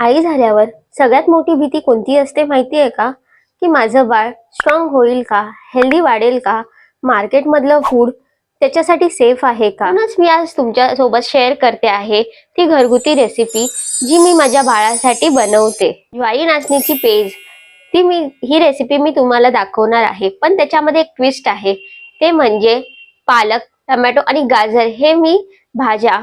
आई झाल्यावर सगळ्यात मोठी भीती कोणती असते माहिती आहे का? की माझं बाळ स्ट्रॉंग होईल का? हेल्दी वाढेल का? मार्केटमधलं फूड त्याच्यासाठी सेफ आहे का? म्हणूनच मी आज तुमच्यासोबत शेअर करते आहे ती घरगुती रेसिपी जी मी माझ्या बाळासाठी बनवते. ज्वारी नाचणीची पेज ती मी ही रेसिपी मी तुम्हाला दाखवणार आहे. पण त्याच्यामध्ये एक ट्विस्ट आहे. ते म्हणजे पालक टमॅटो आणि गाजर हे मी भाज्या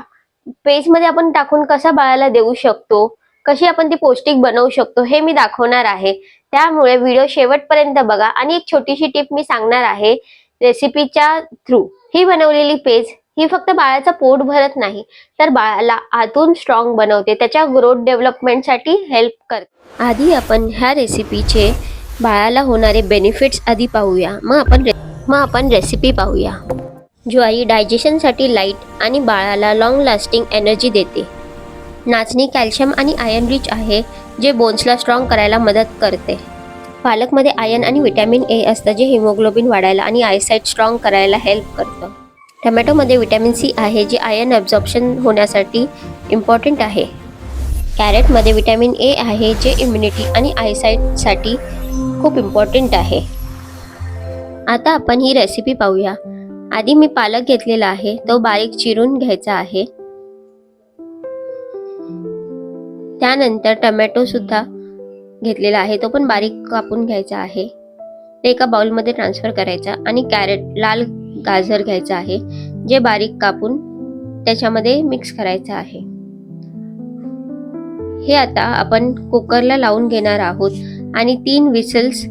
पेजमध्ये आपण टाकून कसा बाळाला देऊ शकतो? कशी आपण ती पौष्टिक बनवू शकतो हे मी दाखवणार आहे. त्यामुळे व्हिडिओ शेवटपर्यंत बघा. आणि एक छोटीशी टिप मी सांगणार आहे. रेसिपीच्या थ्रू ही बनवलेली पेज ही फक्त बाळाचं पोट भरत नाही तर बाळाला आतून स्ट्रॉंग बनवते. त्याच्या ग्रोथ डेव्हलपमेंटसाठी हेल्प करते. आधी आपण ह्या रेसिपीचे बाळाला होणारे बेनिफिट्स आधी पाहूया. मग आपण रे- मग आपण रेसिपी पाहूया. ज्वारी डायजेशनसाठी लाइट आणि बाळाला लॉंग लास्टिंग एनर्जी देते. नाचणी कॅल्शियम आणि आयर्न रिच आहे जे बोन्सला स्ट्रॉंग करायला मदत करते. पालकमध्ये आयर्न आणि विटॅमिन ए असतं जे हिमोग्लोबिन वाढायला आणि आयसाईट स्ट्रॉंग करायला हेल्प करतं. टमॅटोमध्ये विटॅमिन सी आहे जे आयर्न ॲब्झॉर्प्शन होण्यासाठी इम्पॉर्टंट आहे. कॅरेटमध्ये विटॅमिन ए आहे जे इम्युनिटी आणि आयसाईटसाठी खूप इम्पॉर्टंट आहे. आता आपण ही रेसिपी पाहूया. आधी मी पालक घेतलेला आहे तो बारीक चिरून घ्यायचा आहे. त्यानंतर टमॅटो सुद्धा घेतलेला आहे. तो पण बारीक कापून घ्यायचा आहे. ते एका बाउलमध्ये ट्रान्सफर करायचा आणि कॅरेट लाल गाजर घ्यायचा आहे जे बारीक कापून त्याच्यामध्ये मिक्स करायचं आहे. हे आता आपण कुकरला लावून घेणार आहोत आणि तीन विसल्स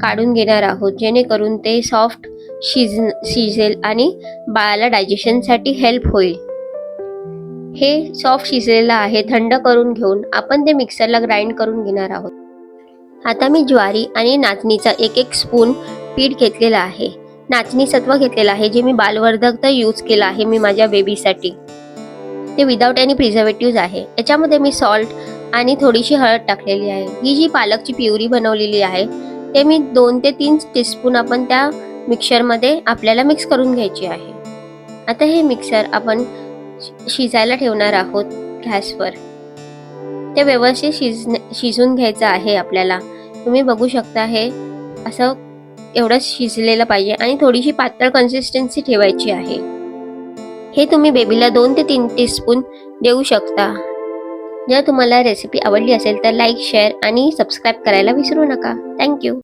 काढून घेणार आहोत जेणेकरून ते सॉफ्ट शिज शिजेल आणि बाळाला डायजेशनसाठी हेल्प होईल. हे सॉफ्ट शिजलेलं आहे थंड करून घेऊन आपण ते मिक्सरला ग्राइंड करून घेणार आहोत. आता मी ज्वारी आणि नाचणीचा एक एक स्पून पीठ घेतलेलं आहे. नाचणी सत्व घेतलेलं आहे जे मी बालवर्धक तर यूज केलं आहे मी माझ्या बेबीसाठी ते विदाऊट एनी प्रिझर्वेटिव्ह आहे. याच्यामध्ये मी सॉल्ट आणि थोडीशी हळद टाकलेली आहे. ही जी पालकची प्युरी बनवलेली आहे ते मी दोन ते तीन टीस्पून आपण त्या मिक्सरमध्ये आपल्याला मिक्स करून घ्यायची आहे. आता हे मिक्सर आपण शिजायला ठेवणार आहोत गॅसवर. ते व्यवस्थित शिज शिजून घ्यायचं आहे आपल्याला. तुम्ही बघू शकता हे असं एवढं शिजलेलं पाहिजे आणि थोडीशी पातळ कन्सिस्टन्सी ठेवायची आहे. हे तुम्ही बेबीला दोन ते तीन टीस्पून देऊ शकता. जर तुम्हाला रेसिपी आवडली असेल तर लाईक शेअर आणि सबस्क्राईब करायला विसरू नका. थँक्यू